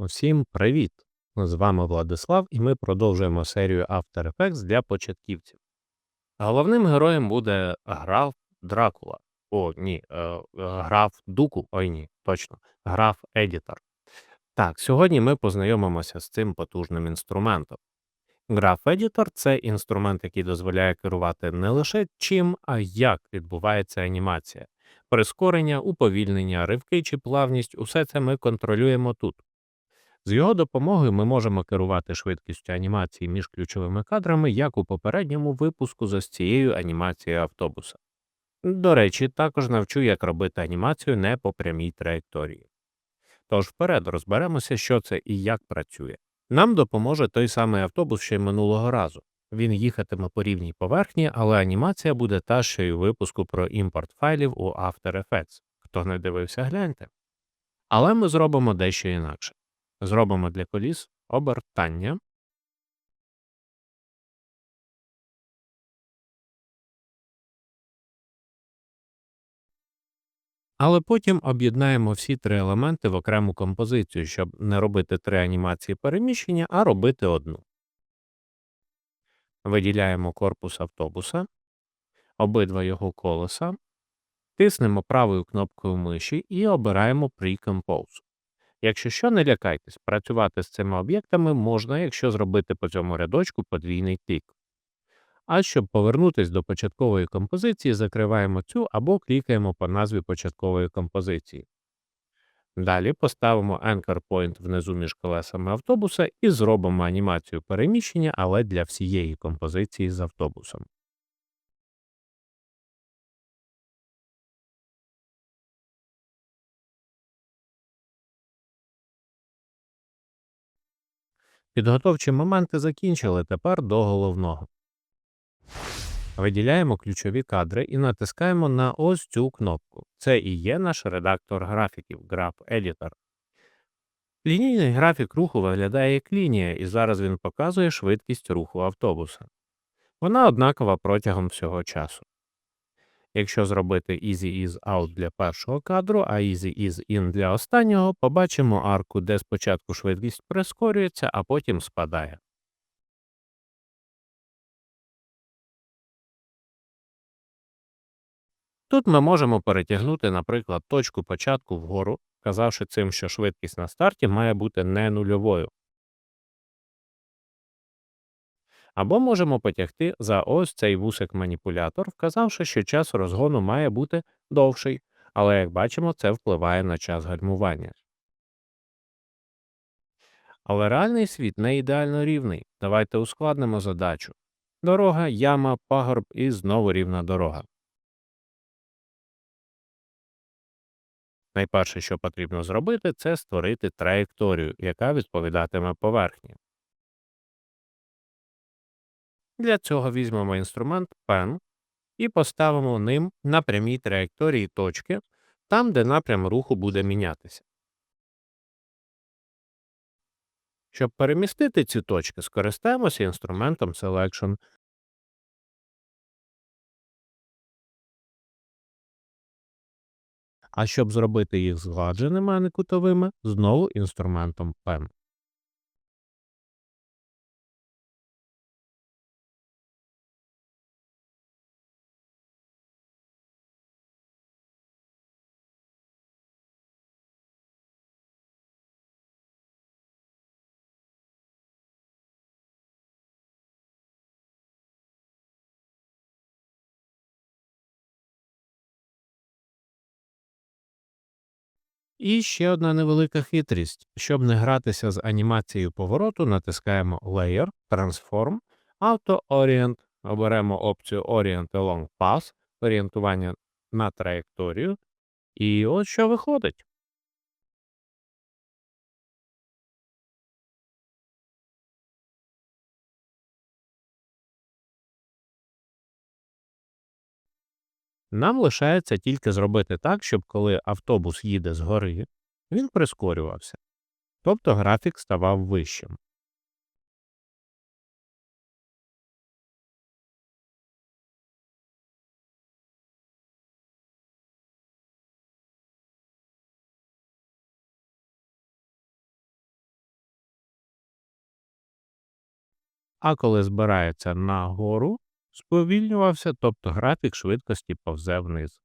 Усім привіт! З вами Владислав, і ми продовжуємо серію After Effects для початківців. Головним героєм буде граф Дракула. О, ні, е, е, граф Дуку. Ой, ні, точно, граф Едітор. Так, сьогодні ми познайомимося з цим потужним інструментом. Граф Едітор це інструмент, який дозволяє керувати не лише чим, а як відбувається анімація. Прискорення, уповільнення, ривки чи плавність усе це ми контролюємо тут. З його допомогою ми можемо керувати швидкістю анімації між ключовими кадрами, як у попередньому випуску з цією анімацією автобуса. До речі, також навчу, як робити анімацію не по прямій траєкторії. Тож вперед розберемося, що це і як працює. Нам допоможе той самий автобус ще й минулого разу. Він їхатиме по рівній поверхні, але анімація буде та, що й у випуску про імпорт файлів у After Effects. Хто не дивився, гляньте. Але ми зробимо дещо інакше. Зробимо для коліс обертання. Але потім об'єднаємо всі три елементи в окрему композицію, щоб не робити три анімації переміщення, а робити одну. Виділяємо корпус автобуса, обидва його колеса, тиснемо правою кнопкою миші і обираємо Pre-Compose. Якщо що, не лякайтесь, працювати з цими об'єктами можна, якщо зробити по цьому рядочку подвійний тик. А щоб повернутися до початкової композиції, закриваємо цю або клікаємо по назві початкової композиції. Далі поставимо Anchor Point внизу між колесами автобуса і зробимо анімацію переміщення, але для всієї композиції з автобусом. Підготовчі моменти закінчили, тепер до головного. Виділяємо ключові кадри і натискаємо на ось цю кнопку. Це і є наш редактор графіків Graph Editor. Лінійний графік руху виглядає як лінія, і зараз він показує швидкість руху автобуса. Вона однакова протягом всього часу. Якщо зробити Easy Is Out для першого кадру, а Easy Is In для останнього, побачимо арку, де спочатку швидкість прискорюється, а потім спадає. Тут ми можемо перетягнути, наприклад, точку початку вгору, вказавши цим, що швидкість на старті має бути не нульовою. Або можемо потягти за ось цей вусик-маніпулятор, вказавши, що час розгону має бути довший, але, як бачимо, це впливає на час гальмування. Але реальний світ не ідеально рівний. Давайте ускладнимо задачу. Дорога, яма, пагорб і знову рівна дорога. Найперше, що потрібно зробити, це створити траєкторію, яка відповідатиме поверхні. Для цього візьмемо інструмент Pen і поставимо ним на прямій траєкторії точки, там, де напрям руху буде мінятися. Щоб перемістити ці точки, скористаємося інструментом Selection. А щоб зробити їх згладженими, а не кутовими, знову інструментом Pen. І ще одна невелика хитрість. Щоб не гратися з анімацією повороту, натискаємо Layer, Transform, Auto Orient, оберемо опцію Orient Along Path, орієнтування на траєкторію. І от що виходить. Нам лишається тільки зробити так, щоб коли автобус їде згори, він прискорювався, тобто графік ставав вищим. А коли збирається на гору, сповільнювався, тобто графік швидкості повзе вниз.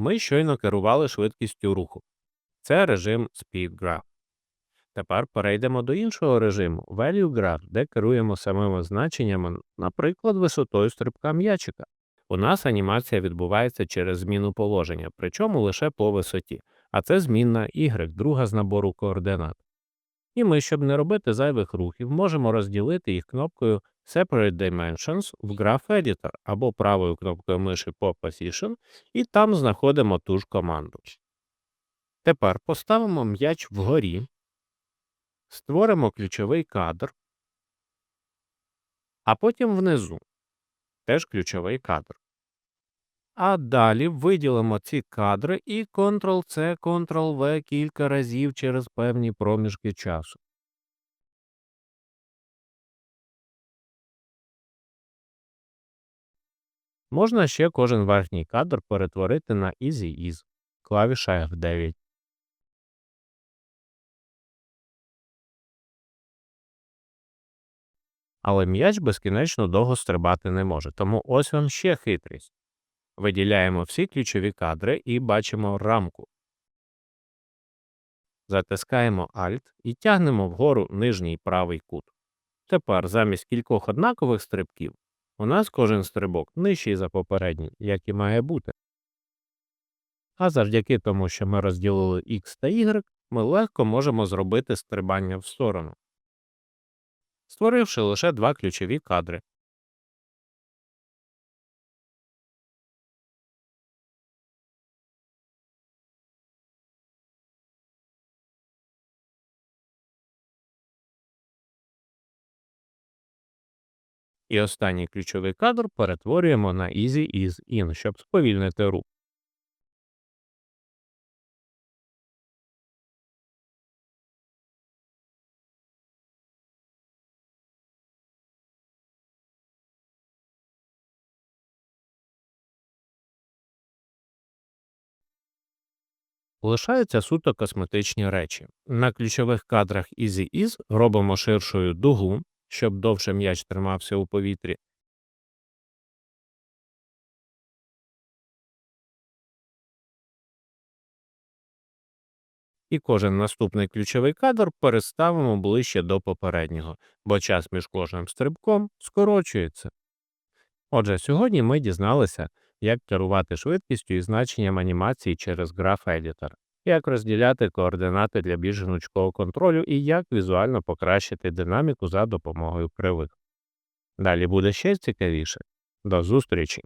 Ми щойно керували швидкістю руху. Це режим Speed Graph. Тепер перейдемо до іншого режиму Value Graph, де керуємо самими значеннями, наприклад, висотою стрибка м'ячика. У нас анімація відбувається через зміну положення, причому лише по висоті, а це змінна Y, друга з набору координат. І ми, щоб не робити зайвих рухів, можемо розділити їх кнопкою Separate Dimensions в Graph Editor або правою кнопкою миші по Position, і там знаходимо ту ж команду. Тепер поставимо м'яч вгорі, створимо ключовий кадр, а потім внизу теж ключовий кадр. А далі виділимо ці кадри і Ctrl-C, Ctrl-V кілька разів через певні проміжки часу. Можна ще кожен верхній кадр перетворити на Easy Ease, клавіша F9. Але м'яч безкінечно довго стрибати не може, тому ось вам ще хитрість. Виділяємо всі ключові кадри і бачимо рамку. Затискаємо Alt і тягнемо вгору нижній правий кут. Тепер замість кількох однакових стрибків у нас кожен стрибок нижчий за попередній, як і має бути. А завдяки тому, що ми розділили X та Y, ми легко можемо зробити стрибання в сторону, створивши лише два ключові кадри. І останній ключовий кадр перетворюємо на Easy Is In, щоб сповільнити рух. Лишаються суто косметичні речі. На ключових кадрах Easy Is робимо ширшою дугу, щоб довше м'яч тримався у повітрі. І кожен наступний ключовий кадр переставимо ближче до попереднього, бо час між кожним стрибком скорочується. Отже, сьогодні ми дізналися, як керувати швидкістю і значенням анімації через Graph Editor, як розділяти координати для більш гнучкого контролю і як візуально покращити динаміку за допомогою кривих. Далі буде ще цікавіше. До зустрічі!